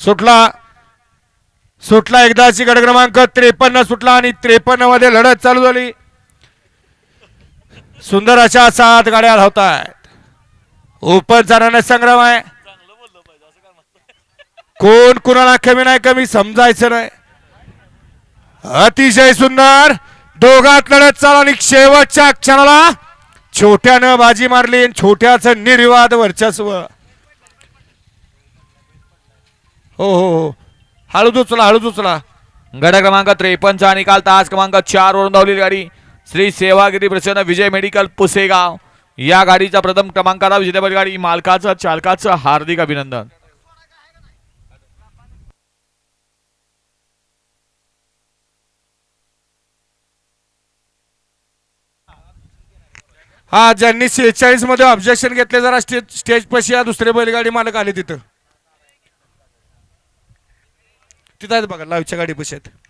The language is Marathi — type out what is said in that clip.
सुटला. सुटला एकदाची गड क्रमांक त्रेपन्न सुटला आणि त्रेपन्नमध्ये लढत चालू झाली. सुंदर अशा सात गाड्या धावत आहेत झाल्यानं संग्रम आहे. कोण कुणाला कमी नाही कमी समजायचं नाही. अतिशय सुंदर. दोघात लढत चालू आणि शेवटच्या क्षणाला छोट्यानं बाजी मारली आणि छोट्याचं निर्वाद वर्चस्व. हो हो हो. हळूच उचला हळूच उचला गड क्रमांक त्रेपन्नचा निकाल तास क्रमांक चार वरून धावलेली गाडी. श्री सेवागिरी प्रसन्न विजय मेडिकल पुसेगाव. या गाडीचा प्रथम क्रमांकाला विजेतेपद गाडी मालकाचं चालकाचं हार्दिक अभिनंदन. हा ज्यांनी शेहेचाळीसमध्ये ऑब्जेक्शन घेतले जरा स्टेज स्टेज पशी या दुसरे बैलगाडी मालक आले तिथं. तिथं आहेत बघा लाईव्हच्या गाडी बसेत आहेत.